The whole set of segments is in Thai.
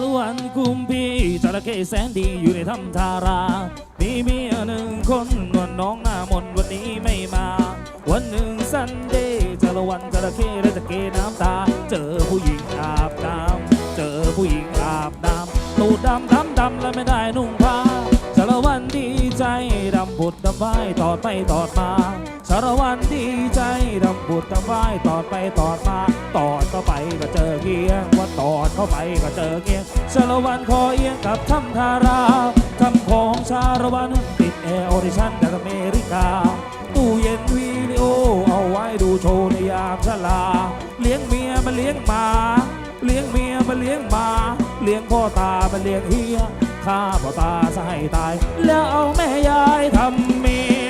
ลวันกุมพีจระเข้แสนดีอยู่ในถ้ำทารา มีเมียหนึ่งคนนวลน้องหน้ามนวันนี้ไม่มา วันหนึ่งซันเดย์จระวันจระเข้และตะเกน้ำตา เจอผู้หญิงอาบน้ำเจอผู้หญิงอาบน้ำตูดดำดำดำและไม่ได้นุ่งผ้าจระวันดีใจดำบุดดำไว้ตอดไปตอดมา สารวันดีใจดำบุดดำไว้ตอดไปตอดมาตอดเข้าไปก็เจอเกียงว่าตอดเข้าไปก็เจอเกียงสารวันคอเอียงกับถ้ำทาราคำของชาละวันติดแอร์ออดิชั่นจากอเมริกา ตู้เย็นวิดีโอเอาไว้ดูโชว์ในยามชลา เลี้ยงเมียมาเลี้ยงหมาเลี้ยงเมียมาเลี้ยงหมา เลี้ยงพ่อตามาเลี้ยงเฮียฆ่าพ่อตาซะให้ตาย แล้วเอาแม่ยายทำเมีย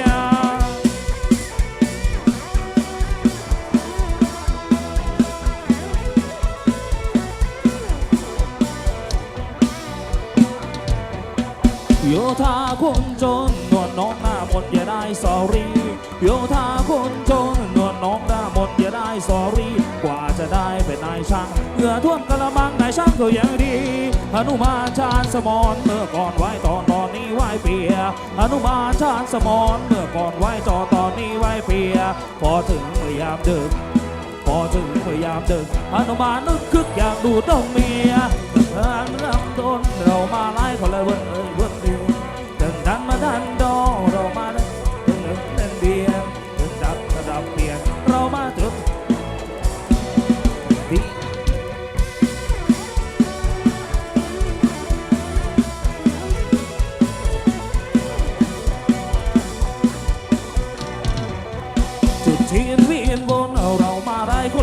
โยธาคนจนนวลน้องหน้ามนอย่าได้สอรี่โยธาคนจนนวลน้องหน้ามนอย่าได้สอรี่กว่าจะได้เป็นนายช่างเหงื่อท่วมกระมังนายช่างก็ยังดีหนุมานชาญสมรเมื่อก่อนไหวตอนตอนนี้ไหวเปียหนุมานชาญสมรเมื่อก่อนไหวจอตอนนี้ไหวเปียพอถึงพยายามดึกพอถึงพยายามดึกอนุมานนึกคึกอยากดูต้องเมียทางลำต้นเรามาไล่คนละเวนเอ้ย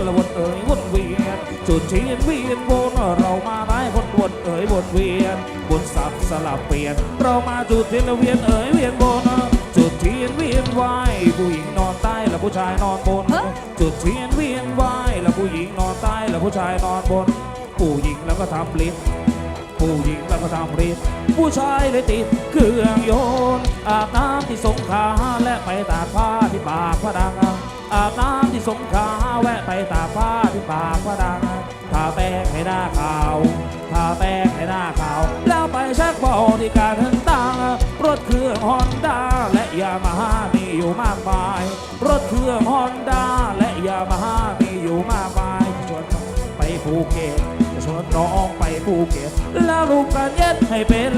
ละวนเอ๋ยวนเวียนจุดเทียนเวียนวนเรามาได้คนวนเอ๋ยวนเวียนบนสับสลับเปลี่ยน เรามาจุดเทียนเวียนเอ๋ยเวียนบนจุดเทียนเวียนไหวผู้หญิงนอนใต้และผู้ชายนอนบน จุดเทียนเวียนไหวและผู้หญิงนอนใต้และผู้ชายนอนบน ผู้หญิงแล้วก็ทำลิ้นผู้หญิงแล้วก็ทำรีดผู้ชายเลยติดเครื่องโยนต์อาบน้ำที่สงขลาและไปตากผ้าที่ปากพระดัง อาบน้ำที่สงขลาแวะไปตากผ้าที่ปากพระดังทาแป้งให้หน้าขาวทาแป้งให้หน้าขาว แล้วไปเช็คบอที่การเดินตังรถเครื่องฮอนด้าและยามาฮ่ามีอยู่มากมาย รถเครื่องฮอนด้าและยามาฮ่ามีอยู่มากมายชวนไปภูเก็ตชวนน้องไปภูเก็ตแล้วลูกกันเย็ดให้เป็น